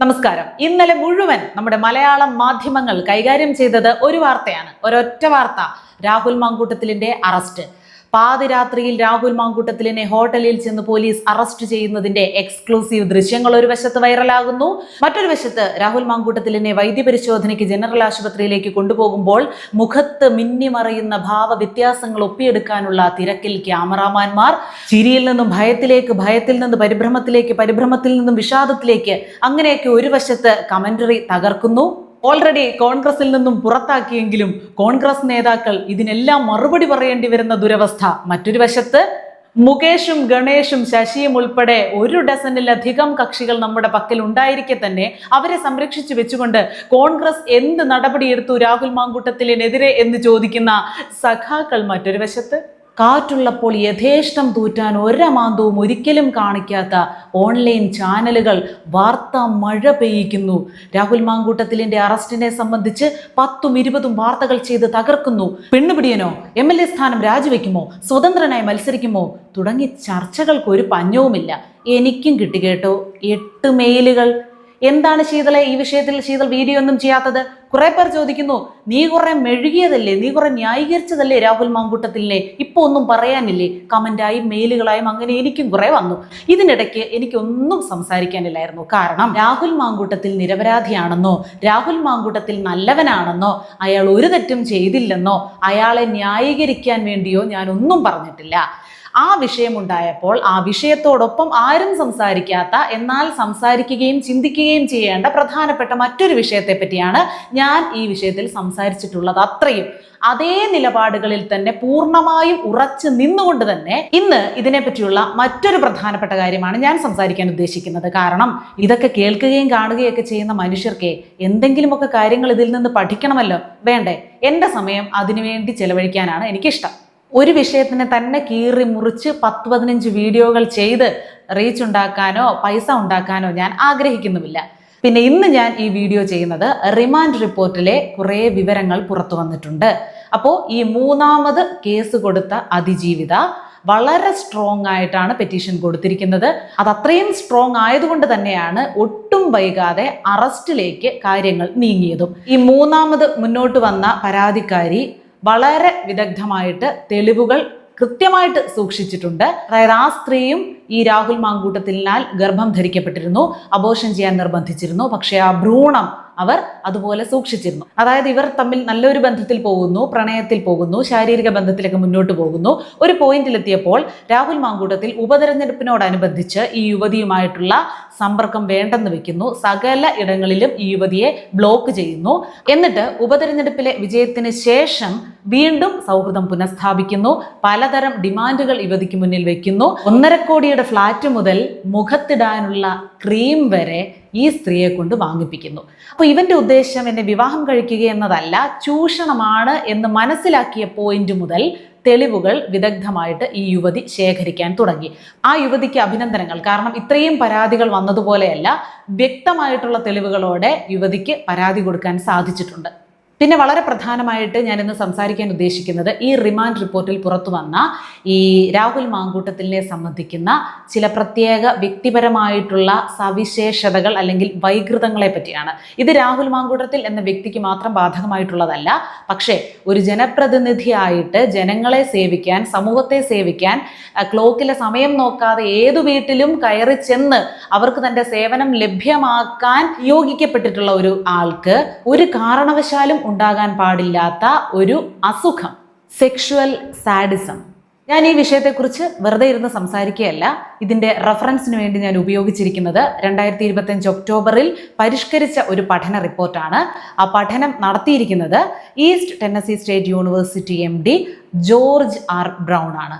നമസ്കാരം. ഇന്നലെ മുഴുവൻ നമ്മുടെ മലയാളം മാധ്യമങ്ങൾ കൈകാര്യം ചെയ്തത് ഒരു വാർത്തയാണ്. ഒരൊറ്റ വാർത്ത. രാഹുൽ മാങ്കൂട്ടത്തിലിന്റെ അറസ്റ്റ്. പാതിരാത്രിയിൽ രാഹുൽ മാങ്കൂട്ടത്തിലിനെ ഹോട്ടലിൽ ചെന്ന് പോലീസ് അറസ്റ്റ് ചെയ്യുന്നതിന്റെ എക്സ്ക്ലൂസീവ് ദൃശ്യങ്ങൾ ഒരു വശത്ത് വൈറലാകുന്നു. മറ്റൊരു വശത്ത് രാഹുൽ മാങ്കൂട്ടത്തിലിനെ വൈദ്യപരിശോധനയ്ക്ക് ജനറൽ ആശുപത്രിയിലേക്ക് കൊണ്ടുപോകുമ്പോൾ മുഖത്ത് മിന്നിമറയുന്ന ഭാവ വ്യത്യാസങ്ങൾ ഒപ്പിയെടുക്കാനുള്ള തിരക്കിൽ ക്യാമറാമാൻമാർ. ചിരിയിൽ നിന്നും ഭയത്തിലേക്ക് ഭയത്തിൽ നിന്ന് പരിഭ്രമത്തിലേക്ക് പരിഭ്രമത്തിൽ നിന്നും വിഷാദത്തിലേക്ക് അങ്ങനെയൊക്കെ ഒരു വശത്ത് കമന്ററി തകർക്കുന്നു. ഓൾറെഡി കോൺഗ്രസിൽ നിന്നും പുറത്താക്കിയെങ്കിലും കോൺഗ്രസ് നേതാക്കൾ ഇതിനെല്ലാം മറുപടി പറയേണ്ടി വരുന്ന ദുരവസ്ഥ. മറ്റൊരു വശത്ത് മുകേഷും ഗണേഷും ശശിയും ഉൾപ്പെടെ ഒരു ഡസനിലധികം കക്ഷികൾ നമ്മുടെ പക്കൽ ഉണ്ടായിരിക്കെ തന്നെ അവരെ സംരക്ഷിച്ചു വെച്ചുകൊണ്ട് കോൺഗ്രസ് എന്ത് നടപടിയെടുത്തു രാഹുൽ മാങ്കൂട്ടത്തിനെതിരെ എന്ന് ചോദിക്കുന്ന സഖാക്കൾ മറ്റൊരു വശത്ത്? കാറ്റുള്ളപ്പോൾ യഥേഷ്ടം തൂറ്റാൻ ഒരമാന്തവും ഒരിക്കലും കാണിക്കാത്ത ഓൺലൈൻ ചാനലുകൾ വാർത്ത മഴ പെയ്യിക്കുന്നു. രാഹുൽ മാങ്കൂട്ടത്തിലിന്റെ അറസ്റ്റിനെ സംബന്ധിച്ച് പത്തും ഇരുപതും വാർത്തകൾ ചെയ്ത് തകർക്കുന്നു. പെണ്ണുപിടിയനോ എം എൽ എ സ്ഥാനം രാജിവെക്കുമോ? സ്വതന്ത്രനായി മത്സരിക്കുമോ? തുടങ്ങി ചർച്ചകൾക്ക് ഒരു പഞ്ഞവുമില്ല. എനിക്കും കിട്ടി കേട്ടോ. എട്ട് മെയിലുകൾ എന്താണ് ശീതളെ ഈ വിഷയത്തിൽ ശീതൾ വീഡിയോ ഒന്നും ചെയ്യാത്തത്? കുറെ പേർ ചോദിക്കുന്നു നീ കുറെ മെഴുകിയതല്ലേ? നീ കുറെ ന്യായീകരിച്ചതല്ലേ രാഹുൽ മാങ്കൂട്ടത്തിലിനെ? ഇപ്പൊ ഒന്നും പറയാനില്ലേ? കമന്റായും മെയിലുകളായും അങ്ങനെ എനിക്കും കുറെ വന്നു. ഇതിനിടയ്ക്ക് എനിക്കൊന്നും സംസാരിക്കാനില്ലായിരുന്നു. കാരണം രാഹുൽ മാങ്കൂട്ടത്തിൽ നിരപരാധിയാണെന്നോ രാഹുൽ മാങ്കൂട്ടത്തിൽ നല്ലവനാണെന്നോ അയാൾ ഒരു തെറ്റും ചെയ്തില്ലെന്നോ അയാളെ ന്യായീകരിക്കാൻ വേണ്ടിയോ ഞാനൊന്നും പറഞ്ഞിട്ടില്ല. ആ വിഷയമുണ്ടായപ്പോൾ ആ വിഷയത്തോടൊപ്പം ആരും സംസാരിക്കാത്ത എന്നാൽ സംസാരിക്കുകയും ചിന്തിക്കുകയും ചെയ്യേണ്ട പ്രധാനപ്പെട്ട മറ്റൊരു വിഷയത്തെ പറ്റിയാണ് ഞാൻ ഈ വിഷയത്തിൽ സംസാരിച്ചിട്ടുള്ളത് അത്രയും. അതേ നിലപാടുകളിൽ തന്നെ പൂർണമായും ഉറച്ചു നിന്നുകൊണ്ട് തന്നെ ഇന്ന് ഇതിനെപ്പറ്റിയുള്ള മറ്റൊരു പ്രധാനപ്പെട്ട കാര്യമാണ് ഞാൻ സംസാരിക്കാൻ ഉദ്ദേശിക്കുന്നത്. കാരണം ഇതൊക്കെ കേൾക്കുകയും കാണുകയൊക്കെ ചെയ്യുന്ന മനുഷ്യർക്ക് എന്തെങ്കിലുമൊക്കെ കാര്യങ്ങൾ ഇതിൽ നിന്ന് പഠിക്കണമല്ലോ. വേണ്ടേ? എന്റെ സമയം അതിനുവേണ്ടി ചെലവഴിക്കാനാണ് എനിക്കിഷ്ടം. ഒരു വിഷയത്തിനെ തന്നെ കീറി മുറിച്ച് പത്ത് പതിനഞ്ച് വീഡിയോകൾ ചെയ്ത് റീച്ച് ഉണ്ടാക്കാനോ പൈസ ഉണ്ടാക്കാനോ ഞാൻ ആഗ്രഹിക്കുന്നുമില്ല. പിന്നെ ഇന്ന് ഞാൻ ഈ വീഡിയോ ചെയ്യുന്നത് റിമാൻഡ് റിപ്പോർട്ടിലെ കുറേ വിവരങ്ങൾ പുറത്തു വന്നിട്ടുണ്ട്. അപ്പോൾ ഈ മൂന്നാമത് കേസ് കൊടുത്ത അതിജീവിത വളരെ സ്ട്രോങ് ആയിട്ടാണ് പെറ്റീഷൻ കൊടുത്തിരിക്കുന്നത്. അത് അത്രയും സ്ട്രോങ് ആയതുകൊണ്ട് തന്നെയാണ് ഒട്ടും വൈകാതെ അറസ്റ്റിലേക്ക് കാര്യങ്ങൾ നീങ്ങിയതും. ഈ മൂന്നാമത് മുന്നോട്ട് വന്ന പരാതിക്കാരി വളരെ വിദഗ്ധമായിട്ട് തെളിവുകൾ കൃത്യമായിട്ട് സൂക്ഷിച്ചിട്ടുണ്ട്. അതായത് ആ സ്ത്രീയും ഈ രാഹുൽ മാങ്കൂട്ടത്തിനാൽ ഗർഭം ധരിക്കപ്പെട്ടിരുന്നു. അബോഷൻ ചെയ്യാൻ നിർബന്ധിച്ചിരുന്നു. പക്ഷേ ആ ഭ്രൂണം അവർ അതുപോലെ സൂക്ഷിച്ചിരുന്നു. അതായത് ഇവർ തമ്മിൽ നല്ലൊരു ബന്ധത്തിൽ പോകുന്നു പ്രണയത്തിൽ പോകുന്നു ശാരീരിക ബന്ധത്തിലേക്ക് മുന്നോട്ട് പോകുന്നു. ഒരു പോയിന്റിലെത്തിയപ്പോൾ രാഹുൽ മാങ്കൂട്ടത്തിൽ ഉപതെരഞ്ഞെടുപ്പിനോടനുബന്ധിച്ച് ഈ യുവതിയുമായിട്ടുള്ള സമ്പർക്കം വേണ്ടെന്ന് വെക്കുന്നു. സകല ഇടങ്ങളിലും ഈ യുവതിയെ ബ്ലോക്ക് ചെയ്യുന്നു. എന്നിട്ട് ഉപതെരഞ്ഞെടുപ്പിലെ വിജയത്തിന് ശേഷം വീണ്ടും സൗഹൃദം പുനഃസ്ഥാപിക്കുന്നു. പലതരം ഡിമാൻഡുകൾ യുവതിക്ക് മുന്നിൽ വെക്കുന്നു. ഒന്നര കോടിയുടെ ഫ്ലാറ്റ് മുതൽ മുഖത്തിടാനുള്ള ക്രീം വരെ ഈ സ്ത്രീയെ കൊണ്ട് വാങ്ങിപ്പിക്കുന്നു. അപ്പോൾ ഇവന്റെ ഉദ്ദേശം എന്നെ വിവാഹം കഴിക്കുക എന്നതല്ല ചൂഷണമാണ് എന്ന് മനസ്സിലാക്കിയ പോയിന്റ് മുതൽ തെളിവുകൾ വിദഗ്ധമായിട്ട് ഈ യുവതി ശേഖരിക്കാൻ തുടങ്ങി. ആ യുവതിക്ക് അഭിനന്ദനങ്ങൾ. കാരണം ഇത്രയും പരാതികൾ വന്നതുപോലെയല്ല വ്യക്തമായിട്ടുള്ള തെളിവുകളോടെ യുവതിക്ക് പരാതി കൊടുക്കാൻ സാധിച്ചിട്ടുണ്ട്. പിന്നെ വളരെ പ്രധാനമായിട്ട് ഞാൻ ഇന്ന് സംസാരിക്കാൻ ഉദ്ദേശിക്കുന്നത് ഈ റിമാൻഡ് റിപ്പോർട്ടിൽ പുറത്തു വന്ന ഈ രാഹുൽ മാങ്കൂട്ടത്തിലിനെ സംബന്ധിക്കുന്ന ചില പ്രത്യേക വ്യക്തിപരമായിട്ടുള്ള സവിശേഷതകൾ അല്ലെങ്കിൽ വൈകൃതങ്ങളെ പറ്റിയാണ്. ഇത് രാഹുൽ മാങ്കൂട്ടത്തിൽ എന്ന വ്യക്തിക്ക് മാത്രം ബാധകമായിട്ടുള്ളതല്ല. പക്ഷേ ഒരു ജനപ്രതിനിധിയായിട്ട് ജനങ്ങളെ സേവിക്കാൻ സമൂഹത്തെ സേവിക്കാൻ ക്ലോക്കിലെ സമയം നോക്കാതെ ഏതു വീട്ടിലും കയറി ചെന്ന് അവർക്ക് തന്റെ സേവനം ലഭ്യമാക്കാൻ യോഗിക്കപ്പെട്ടിട്ടുള്ള ഒരു ആൾക്ക് ഒരു കാരണവശാലും ഉണ്ടാകാൻ പാടില്ലാത്ത ഒരു അസുഖം സെക്ഷുവൽ സാഡിസം ഞാൻ ഈ വിഷയത്തെക്കുറിച്ച് വെറുതെ ഇരുന്ന് സംസാരിക്കുകയല്ല. ഇതിന്റെ റെഫറൻസിന് വേണ്ടി ഞാൻ ഉപയോഗിച്ചിരിക്കുന്നത് രണ്ടായിരത്തി ഇരുപത്തഞ്ച് ഒക്ടോബറിൽ പരിഷ്കരിച്ച ഒരു പഠന റിപ്പോർട്ടാണ്. ആ പഠനം നടത്തിയിരിക്കുന്നത് East Tennessee State University M D George R Brown ആണ്.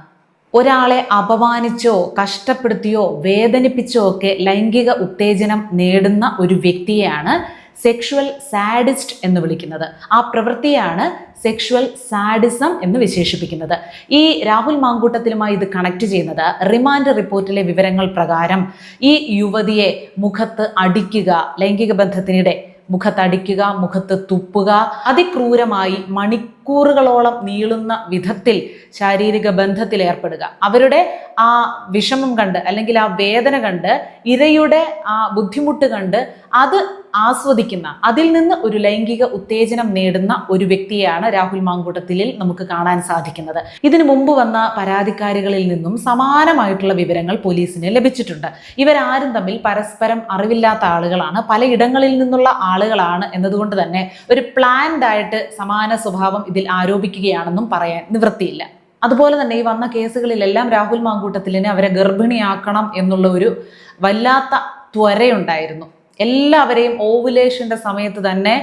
ഒരാളെ അപമാനിച്ചോ കഷ്ടപ്പെടുത്തിയോ വേദനിപ്പിച്ചോ ഒക്കെ ലൈംഗിക ഉത്തേജനം നേടുന്ന ഒരു വ്യക്തിയെയാണ് സെക്ഷുവൽ സാഡിസ്റ്റ് എന്ന് വിളിക്കുന്നത്. ആ പ്രവൃത്തിയാണ് സെക്ഷുവൽ സാഡിസം എന്ന് വിശേഷിപ്പിക്കുന്നത്. ഈ രാഹുൽ മാങ്കൂട്ടത്തിലുമായി ഇത് കണക്ട് ചെയ്യുന്നത് റിമാൻഡ് റിപ്പോർട്ടിലെ വിവരങ്ങൾ പ്രകാരം ഈ യുവതിയെ മുഖത്ത് അടിക്കുക ലൈംഗിക ബന്ധത്തിനിടെ മുഖത്തടിക്കുക മുഖത്ത് തുപ്പുക അതിക്രൂരമായി മണിക്കൂറുകളോളം നീളുന്ന വിധത്തിൽ ശാരീരിക ബന്ധത്തിൽ ഏർപ്പെടുക. അവരുടെ ആ വിഷമം കണ്ട് അല്ലെങ്കിൽ ആ വേദന കണ്ട് ഇരയുടെ ആ ബുദ്ധിമുട്ട് കണ്ട് അത് ആസ്വദിക്കുന്ന അതിൽ നിന്ന് ഒരു ലൈംഗിക ഉത്തേജനം നേടുന്ന ഒരു വ്യക്തിയാണ് രാഹുൽ മാങ്കൂട്ടത്തിലിൽ നമുക്ക് കാണാൻ സാധിക്കുന്നത്. ഇതിനു മുമ്പ് വന്ന പരാതിക്കാരികളിൽ നിന്നും സമാനമായിട്ടുള്ള വിവരങ്ങൾ പോലീസിന് ലഭിച്ചിട്ടുണ്ട്. ഇവരാരും തമ്മിൽ പരസ്പരം അറിവില്ലാത്ത ആളുകളാണ്. പലയിടങ്ങളിൽ നിന്നുള്ള ആളുകളാണ് എന്നതുകൊണ്ട് തന്നെ ഒരു പ്ലാൻഡ് ആയിട്ട് സമാന സ്വഭാവം ഇതിൽ ആരോപിക്കുകയാണെന്നും പറയാൻ നിവൃത്തിയില്ല. അതുപോലെ തന്നെ ഈ വന്ന കേസുകളിലെല്ലാം രാഹുൽ മാങ്കൂട്ടത്തിലിനെ അവരെ ഗർഭിണിയാക്കണം എന്നുള്ള ഒരു വല്ലാത്ത ത്വരയുണ്ടായിരുന്നു. എല്ലാവരെയും ഓവുലേഷന്റെ സമയത്ത് തന്നെ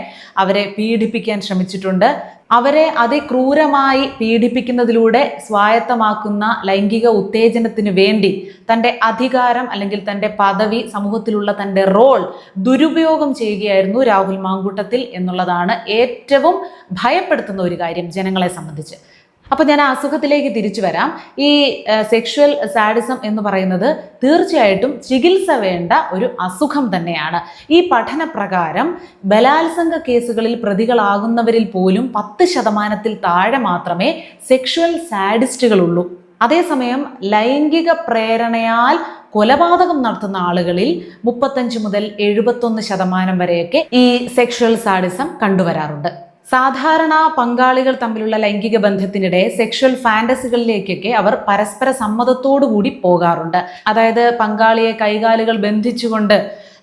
അവരെ പീഡിപ്പിക്കാൻ ശ്രമിച്ചിട്ടുണ്ട്. അവരെ അതിക്രൂരമായി പീഡിപ്പിക്കുന്നതിലൂടെ സ്വായത്തമാക്കുന്ന ലൈംഗിക ഉത്തേജനത്തിന് വേണ്ടി തന്റെ അധികാരം അല്ലെങ്കിൽ തന്റെ പദവി സമൂഹത്തിലുള്ള തന്റെ റോൾ ദുരുപയോഗം ചെയ്യുകയായിരുന്നു രാഹുൽ മാങ്കൂട്ടത്തിൽ എന്നുള്ളതാണ് ഏറ്റവും ഭയപ്പെടുത്തുന്ന ഒരു കാര്യം ജനങ്ങളെ സംബന്ധിച്ച്. അപ്പോൾ ഞാൻ അസുഖത്തിലേക്ക് തിരിച്ചു വരാം. ഈ സെക്ഷുവൽ സാഡിസം എന്ന് പറയുന്നത് തീർച്ചയായിട്ടും ചികിത്സ വേണ്ട ഒരു അസുഖം തന്നെയാണ്. ഈ പഠന പ്രകാരം ബലാത്സംഗ കേസുകളിൽ പ്രതികളാകുന്നവരിൽ പോലും പത്ത് ശതമാനത്തിൽ താഴെ മാത്രമേ സെക്ഷുവൽ സാഡിസ്റ്റുകളുള്ളൂ അതേസമയം ലൈംഗിക പ്രേരണയാൽ കൊലപാതകം നടത്തുന്ന ആളുകളിൽ മുപ്പത്തഞ്ച് മുതൽ എഴുപത്തൊന്ന് ശതമാനം വരെയൊക്കെ ഈ സെക്ഷുവൽ സാഡിസം കണ്ടുവരാറുണ്ട്. സാധാരണ പങ്കാളികൾ തമ്മിലുള്ള ലൈംഗിക ബന്ധത്തിനിടെ സെക്ഷൽ ഫാന്റസികളിലേക്കൊക്കെ അവർ പരസ്പര സമ്മതത്തോടു കൂടി പോകാറുണ്ട്. അതായത് പങ്കാളിയെ കൈകാലുകൾ ബന്ധിച്ചുകൊണ്ട്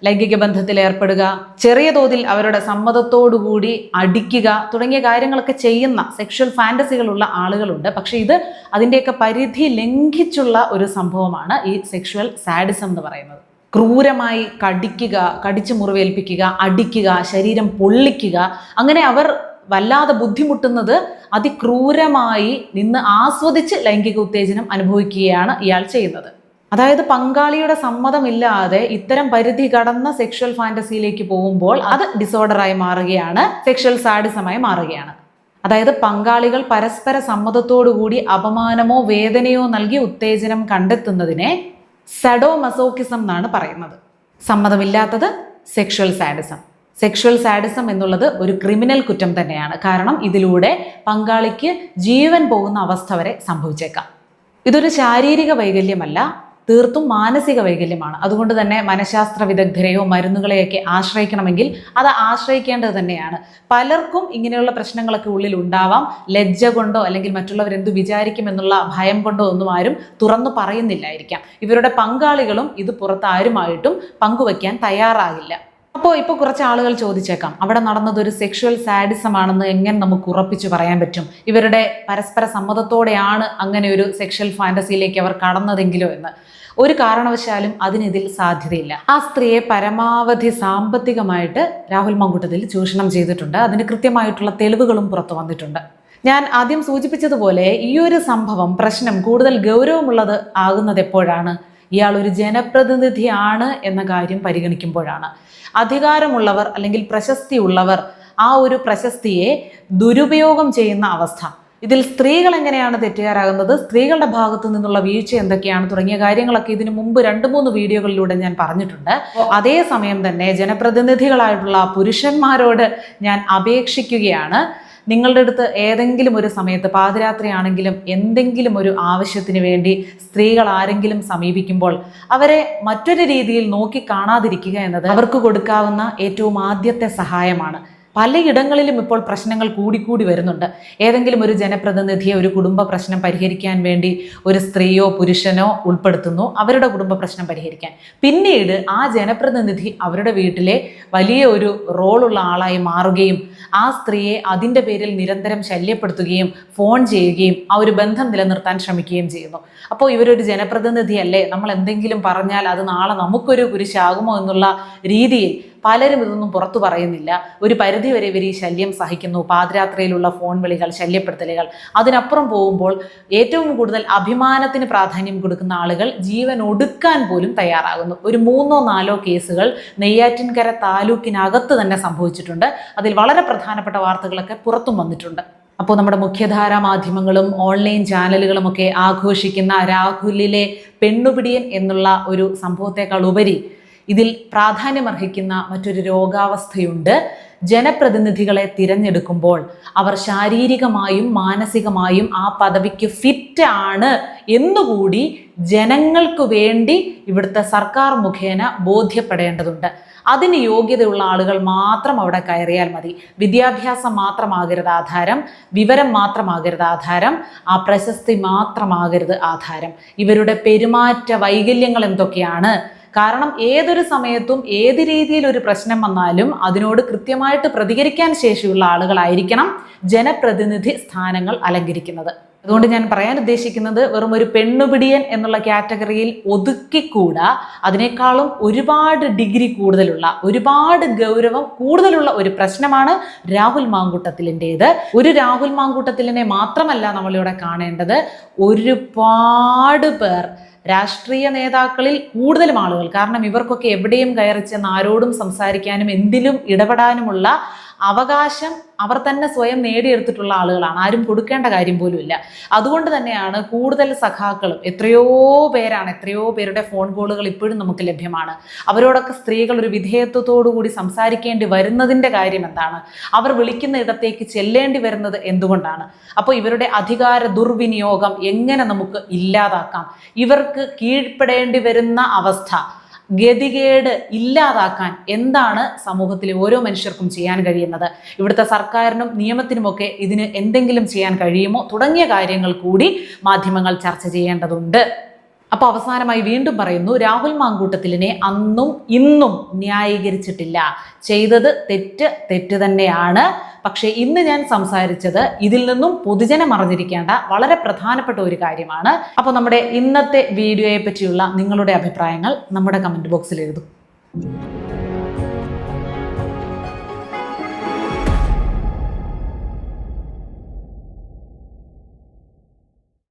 ലൈംഗിക ബന്ധത്തിൽ ഏർപ്പെടുക ചെറിയ തോതിൽ അവരുടെ സമ്മതത്തോടുകൂടി അടിക്കുക തുടങ്ങിയ കാര്യങ്ങളൊക്കെ ചെയ്യുന്ന സെക്ഷൽ ഫാന്റസികളുള്ള ആളുകളുണ്ട്. പക്ഷേ ഇത് അതിന്റെയൊക്കെ പരിധി ലംഘിച്ചുള്ള ഒരു സംഭവമാണ് ഈ സെക്ഷുവൽ സാഡിസം എന്ന് പറയുന്നത്. ക്രൂരമായി കടിക്കുക കടിച്ചു മുറിവേൽപ്പിക്കുക അടിക്കുക ശരീരം പൊള്ളിക്കുക അങ്ങനെ അവർ വല്ലാതെ ബുദ്ധിമുട്ടുന്നത് അതിക്രൂരമായി നിന്ന് ആസ്വദിച്ച് ലൈംഗിക ഉത്തേജനം അനുഭവിക്കുകയാണ് ഇയാൾ ചെയ്യുന്നത്. അതായത് പങ്കാളിയുടെ സമ്മതമില്ലാതെ ഇത്തരം പരിധി കടന്ന സെക്ഷൽ ഫാന്റസിയിലേക്ക് പോകുമ്പോൾ അത് ഡിസോർഡറായി മാറുകയാണ് സെക്ഷൽ സാഡിസമായി മാറുകയാണ്. അതായത് പങ്കാളികൾ പരസ്പര സമ്മതത്തോടുകൂടി അപമാനമോ വേദനയോ നൽകി ഉത്തേജനം കണ്ടെത്തുന്നതിനെ സഡോ മസോക്കിസം എന്നാണ് പറയുന്നത്. സമ്മതമില്ലാത്തത് സെക്ഷൽ സാഡിസം സെക്ഷൽ സാഡിസം എന്നുള്ളത് ഒരു ക്രിമിനൽ കുറ്റം തന്നെയാണ്. കാരണം ഇതിലൂടെ പങ്കാളിക്ക് ജീവൻ പോകുന്ന അവസ്ഥ വരെ സംഭവിച്ചേക്കാം. ഇതൊരു ശാരീരിക വൈകല്യമല്ല തീർത്തും മാനസിക വൈകല്യമാണ്. അതുകൊണ്ട് തന്നെ മനഃശാസ്ത്ര വിദഗ്ധരെയോ മരുന്നുകളെയൊക്കെ ആശ്രയിക്കണമെങ്കിൽ അത് ആശ്രയിക്കേണ്ടത് തന്നെയാണ്. പലർക്കും ഇങ്ങനെയുള്ള പ്രശ്നങ്ങളൊക്കെ ഉള്ളിൽ ഉണ്ടാവാം. ലജ്ജ കൊണ്ടോ അല്ലെങ്കിൽ മറ്റുള്ളവർ എന്തു വിചാരിക്കുമെന്നുള്ള ഭയം കൊണ്ടോ ഒന്നും ആരും തുറന്നു പറയുന്നില്ലായിരിക്കാം. ഇവരുടെ പങ്കാളികളും ഇത് പുറത്ത് ആരുമായിട്ടും പങ്കുവയ്ക്കാൻ തയ്യാറാകില്ല. അപ്പോൾ ഇപ്പോൾ കുറച്ച് ആളുകൾ ചോദിച്ചേക്കാം. അവിടെ നടന്നത് ഒരു സെക്ഷുവൽ സാഡിസം ആണെന്ന് എങ്ങനെ നമുക്ക് ഉറപ്പിച്ചു പറയാൻ പറ്റും? ഇവരുടെ പരസ്പര സമ്മതത്തോടെയാണ് അങ്ങനെ ഒരു സെക്ഷൽ ഫാന്റസിയിലേക്ക് അവർ കടന്നതെങ്കിലോ എന്ന്. ഒരു കാരണവശാലും അതിനിതിൽ സാധ്യതയില്ല. ആ സ്ത്രീയെ പരമാവധി സാമ്പത്തികമായിട്ട് രാഹുൽ മങ്കുട്ടത്തിൽ ചൂഷണം ചെയ്തിട്ടുണ്ട്. അതിന് കൃത്യമായിട്ടുള്ള തെളിവുകളും പുറത്തു വന്നിട്ടുണ്ട്. ഞാൻ ആദ്യം സൂചിപ്പിച്ചതുപോലെ ഈ ഒരു സംഭവം പ്രശ്നം കൂടുതൽ ഗൗരവമുള്ളത് ആകുന്നത് എപ്പോഴാണ്? ഇയാൾ ഒരു ജനപ്രതിനിധിയാണ് എന്ന കാര്യം പരിഗണിക്കുമ്പോഴാണ്. അധികാരമുള്ളവർ അല്ലെങ്കിൽ പ്രശസ്തി ഉള്ളവർ ആ ഒരു പ്രശസ്തിയെ ദുരുപയോഗം ചെയ്യുന്ന അവസ്ഥ. ഇതിൽ സ്ത്രീകൾ എങ്ങനെയാണ് തെറ്റുകാരാകുന്നത്? സ്ത്രീകളുടെ ഭാഗത്തു നിന്നുള്ള വീഴ്ച എന്തൊക്കെയാണ്? തുടങ്ങിയ കാര്യങ്ങളൊക്കെ ഇതിനു മുമ്പ് രണ്ട് മൂന്ന് വീഡിയോകളിലൂടെ ഞാൻ പറഞ്ഞിട്ടുണ്ട്. അതേസമയം തന്നെ ജനപ്രതിനിധികളായിട്ടുള്ള പുരുഷന്മാരോട് ഞാൻ അപേക്ഷിക്കുകയാണ്. നിങ്ങളുടെ അടുത്ത് ഏതെങ്കിലും ഒരു സമയത്ത് പാതിരാത്രിയാണെങ്കിലും എന്തെങ്കിലും ഒരു ആവശ്യത്തിന് വേണ്ടി സ്ത്രീകൾ ആരെങ്കിലും സമീപിക്കുമ്പോൾ അവരെ മറ്റൊരു രീതിയിൽ നോക്കി കാണാതിരിക്കുക എന്നത് അവർക്ക് കൊടുക്കാവുന്ന ഏറ്റവും ആദ്യത്തെ സഹായമാണ്. പലയിടങ്ങളിലും ഇപ്പോൾ പ്രശ്നങ്ങൾ കൂടിക്കൂടി വരുന്നുണ്ട്. ഏതെങ്കിലും ഒരു ജനപ്രതിനിധിയെ ഒരു കുടുംബ പ്രശ്നം പരിഹരിക്കാൻ വേണ്ടി ഒരു സ്ത്രീയോ പുരുഷനോ ഉൾപ്പെടുത്തുന്നു അവരുടെ കുടുംബ പ്രശ്നം പരിഹരിക്കാൻ. പിന്നീട് ആ ജനപ്രതിനിധി അവരുടെ വീട്ടിലെ വലിയ ഒരു റോളുള്ള ആളായി മാറുകയും ആ സ്ത്രീയെ അതിന്റെ പേരിൽ നിരന്തരം ശല്യപ്പെടുത്തുകയും ഫോൺ ചെയ്യുകയും ആ ഒരു ബന്ധം നിലനിർത്താൻ ശ്രമിക്കുകയും ചെയ്യുന്നു. അപ്പോൾ ഇവരൊരു ജനപ്രതിനിധിയല്ലേ? നമ്മൾ എന്തെങ്കിലും പറഞ്ഞാൽ അത് നാളെ നമുക്കൊരു കുരിശാകുമോ എന്നുള്ള രീതിയിൽ പലരും ഇതൊന്നും പുറത്തു പറയുന്നില്ല. ഒരു പരിധിവരെ ഇവർ ഈ ശല്യം സഹിക്കുന്നു. പാതിരാത്രിയിലുള്ള ഫോൺ വിളികൾ ശല്യപ്പെടുത്തലുകൾ. അതിനപ്പുറം പോകുമ്പോൾ ഏറ്റവും കൂടുതൽ അഭിമാനത്തിന് പ്രാധാന്യം കൊടുക്കുന്ന ആളുകൾ ജീവൻ ഒടുക്കാൻ പോലും തയ്യാറാകുന്നു. ഒരു മൂന്നോ നാലോ കേസുകൾ നെയ്യാറ്റിൻകര താലൂക്കിനകത്ത് തന്നെ സംഭവിച്ചിട്ടുണ്ട്. അതിൽ വളരെ പ്രധാനപ്പെട്ട വാർത്തകളൊക്കെ പുറത്തും വന്നിട്ടുണ്ട്. അപ്പോൾ നമ്മുടെ മുഖ്യധാരാ മാധ്യമങ്ങളും ഓൺലൈൻ ചാനലുകളും ഒക്കെ ആഘോഷിക്കുന്ന രാഹുലിലെ പെണ്ണുപിടിയൻ എന്നുള്ള ഒരു സംഭവത്തെക്കാൾ ഉപരി ഇതിൽ പ്രാധാന്യമർഹിക്കുന്ന മറ്റൊരു രോഗാവസ്ഥയുണ്ട്. ജനപ്രതിനിധികളെ തിരഞ്ഞെടുക്കുമ്പോൾ അവർ ശാരീരികമായും മാനസികമായും ആ പദവിക്ക് ഫിറ്റ് ആണ് എന്നുകൂടി ജനങ്ങൾക്ക് വേണ്ടി ഇവിടുത്തെ സർക്കാർ മുഖേന ബോധ്യപ്പെടേണ്ടതുണ്ട്. അതിന് യോഗ്യതയുള്ള ആളുകൾ മാത്രം അവിടെ കയറിയാൽ മതി. വിദ്യാഭ്യാസം മാത്രമാകരുത് ആധാരം വിവരം മാത്രമാകരുത് ആധാരം ആ പ്രശസ്തി മാത്രമാകരുത് ആധാരം. ഇവരുടെ പെരുമാറ്റ വൈകല്യങ്ങൾ എന്തൊക്കെയാണ്? കാരണം ഏതൊരു സമയത്തും ഏത് രീതിയിൽ ഒരു പ്രശ്നം വന്നാലും അതിനോട് കൃത്യമായിട്ട് പ്രതികരിക്കാൻ ശേഷിയുള്ള ആളുകളായിരിക്കണം ജനപ്രതിനിധി സ്ഥാനങ്ങൾ അലങ്കരിക്കുന്നത്. അതുകൊണ്ട് ഞാൻ പറയാൻ ഉദ്ദേശിക്കുന്നത് വെറും ഒരു പെണ്ണുപിടിയൻ എന്നുള്ള കാറ്റഗറിയിൽ ഒതുക്കിക്കൂടാ. അതിനേക്കാളും ഒരുപാട് ഡിഗ്രി കൂടുതലുള്ള ഒരുപാട് ഗൗരവം കൂടുതലുള്ള ഒരു പ്രശ്നമാണ് രാഹുൽ മാങ്കൂട്ടത്തിലിന്റെത്. ഒരു രാഹുൽ മാങ്കൂട്ടത്തിലിനെ മാത്രമല്ല നമ്മളിവിടെ കാണേണ്ടത്. ഒരുപാട് പേർ രാഷ്ട്രീയ നേതാക്കളിൽ കൂടുതലും ആളുകൾ. കാരണം ഇവർക്കൊക്കെ എവിടെയും കയറി ചെന്ന് ആരോടും സംസാരിക്കാനും എന്തിലും ഇടപെടാനുമുള്ള അവകാശം അവർ തന്നെ സ്വയം നേടിയെടുത്തിട്ടുള്ള ആളുകളാണ്. ആരും കൊടുക്കേണ്ട കാര്യം പോലും ഇല്ല. അതുകൊണ്ട് തന്നെയാണ് കൂടുതൽ സഖാക്കളും എത്രയോ പേരാണ് എത്രയോ പേരുടെ ഫോൺ കോളുകൾ ഇപ്പോഴും നമുക്ക് ലഭ്യമാണ്. അവരോടൊക്കെ സ്ത്രീകൾ ഒരു വിധേയത്വത്തോടുകൂടി സംസാരിക്കേണ്ടി വരുന്നതിന്റെ കാര്യം എന്താണ്? അവർ വിളിക്കുന്ന ഇടത്തേക്ക് ചെല്ലേണ്ടി വരുന്നത് എന്തുകൊണ്ടാണ്? അപ്പോൾ ഇവരുടെ അധികാര ദുർവിനിയോഗം എങ്ങനെ നമുക്ക് ഇല്ലാതാക്കാം? ഇവർക്ക് കീഴ്പ്പെടേണ്ടി വരുന്ന അവസ്ഥ. ഗതികേട് ഇല്ലാതാക്കാൻ എന്താണ് സമൂഹത്തിലെ ഓരോ മനുഷ്യർക്കും ചെയ്യാൻ കഴിയുന്നത്? ഇവിടുത്തെ സർക്കാരിനും നിയമത്തിനുമൊക്കെ ഇതിന് എന്തെങ്കിലും ചെയ്യാൻ കഴിയുമോ? തുടങ്ങിയ കാര്യങ്ങൾ കൂടി മാധ്യമങ്ങൾ ചർച്ച ചെയ്യേണ്ടതുണ്ട്. അപ്പോൾ അവസാനമായി വീണ്ടും പറയുന്നു രാഹുൽ മാങ്കൂട്ടത്തിലിനെ അന്നും ഇന്നും ന്യായീകരിച്ചിട്ടില്ല. ചെയ്തത് തെറ്റ് തെറ്റ് തന്നെയാണ്. പക്ഷേ ഇന്ന് ഞാൻ സംസാരിച്ചത് ഇതിൽ നിന്നും പൊതുജനം അറിഞ്ഞിരിക്കേണ്ട വളരെ പ്രധാനപ്പെട്ട ഒരു കാര്യമാണ്. അപ്പോൾ നമ്മുടെ ഇന്നത്തെ വീഡിയോയെ പറ്റിയുള്ള നിങ്ങളുടെ അഭിപ്രായങ്ങൾ നമ്മുടെ കമന്റ് ബോക്സിൽ എഴുതും.